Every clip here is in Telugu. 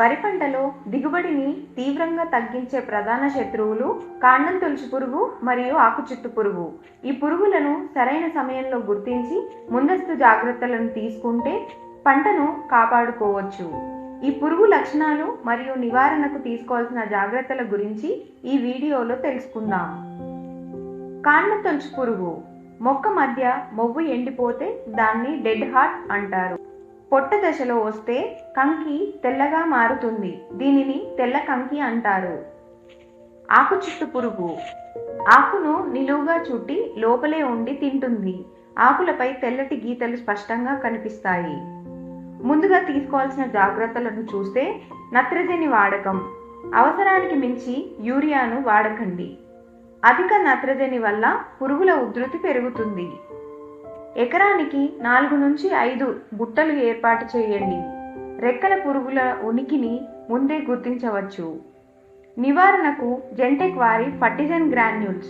వరి పంటలో దిగుబడిని తీవ్రంగా తగ్గించే ప్రధాన శత్రువులు కాండం తొలుచు పురుగు మరియు ఆకుచుట్టు పురుగు. ఈ పురుగులను సరైన సమయంలో గుర్తించి ముందస్తు జాగ్రత్తలను తీసుకుంటే పంటను కాపాడుకోవచ్చు. ఈ పురుగు లక్షణాలు మరియు నివారణకు తీసుకోవాల్సిన జాగ్రత్తల గురించి ఈ వీడియోలో తెలుసుకుందాం. కాండం తొలుచు పురుగు. మొక్క మధ్య మొవ్వు ఎండిపోతే దాన్ని డెడ్ హార్ట్ అంటారు. పొట్ట దశలో వస్తే కంకి తెల్లగా మారుతుంది. దీనిని తెల్ల కంకి అంటారు. ఆకు చుట్టు పురుగు. ఆకును నిలువుగా చుట్టి లోపలే ఉండి తింటుంది. ఆకులపై తెల్లటి గీతలు స్పష్టంగా కనిపిస్తాయి. ముందుగా తీసుకోవాల్సిన జాగ్రత్తలను చూస్తే నత్రజని వాడకం. అవసరానికి మించి యూరియాను వాడకండి. అధిక నత్రజని వల్ల పురుగుల ఉధృతి పెరుగుతుంది. ఎకరానికి నాలుగు నుంచి ఐదు బుట్టలు ఏర్పాటు చేయండి. రెక్కల పురుగుల ఉనికిని ముందే గుర్తించవచ్చు. నివారణకు జెంటెక్ వారి ఫర్టిజన్ గ్రాన్యూల్స్.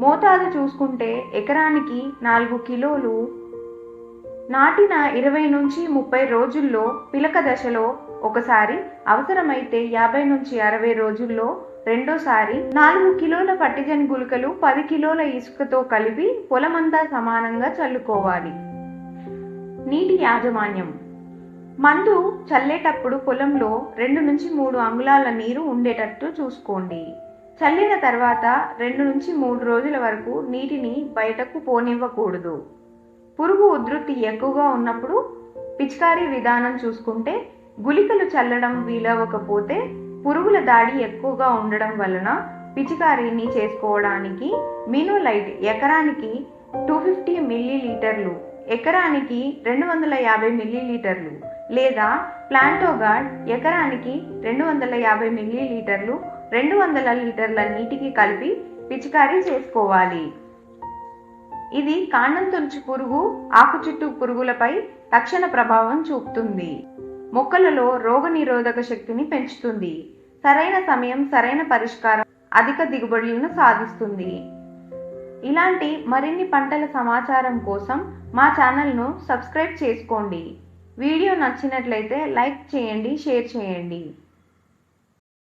మోతాదు చూసుకుంటే ఎకరానికి నాలుగు కిలోలు. నాటిన ఇరవై నుంచి ముప్పై రోజుల్లో పిలక దశలో ఒకసారి అవసరమైతే యాభై నుంచి అరవై రోజుల్లో రెండోసారి నాలుగు కిలోల పట్టిజన్ గుళికలు పది కిలోల ఇసుకతో కలిపి పొలమంతా సమానంగా చల్లుకోవాలి. నీటి యాజమాన్యం. మందు చల్లేటప్పుడు పొలంలో రెండు నుంచి మూడు అంగుళాల నీరు ఉండేటట్టు చూసుకోండి. చల్లిన తర్వాత రెండు నుంచి మూడు రోజుల వరకు నీటిని బయటకు పోనివ్వకూడదు. పురుగు ఉధృతి ఎక్కువగా ఉన్నప్పుడు పిచికారీ విధానం చూసుకుంటే గుళికలు చల్లడం వీలవ్వకపోతే పురుగుల దాడి ఎక్కువగా ఉండడం వలన పిచికారీని చేసుకోవడానికి మినోలైట్ ఎకరానికి టూ ఫిఫ్టీ మిల్లీలీటర్లు ఎకరానికి రెండు వందల యాభై మిల్లీలీటర్లు లేదా ప్లాంటోగార్డ్ ఎకరానికి రెండు వందల యాభై మిల్లీలీటర్లు రెండు వందల లీటర్ల నీటికి కలిపి పిచికారీ చేసుకోవాలి. ఇది కాండం తొలుచు పురుగు ఆకుచుట్టు పురుగులపై తక్షణ ప్రభావం చూపుతుంది. మొక్కలలో రోగనిరోధక శక్తిని పెంచుతుంది. సరైన సమయం సరైన పరిష్కారం అధిక దిగుబడులను సాధిస్తుంది. ఇలాంటి మరిన్ని పంటల సమాచారం కోసం మా ఛానల్ను సబ్స్క్రైబ్ చేసుకోండి. వీడియో నచ్చినట్లయితే లైక్ చేయండి షేర్ చేయండి.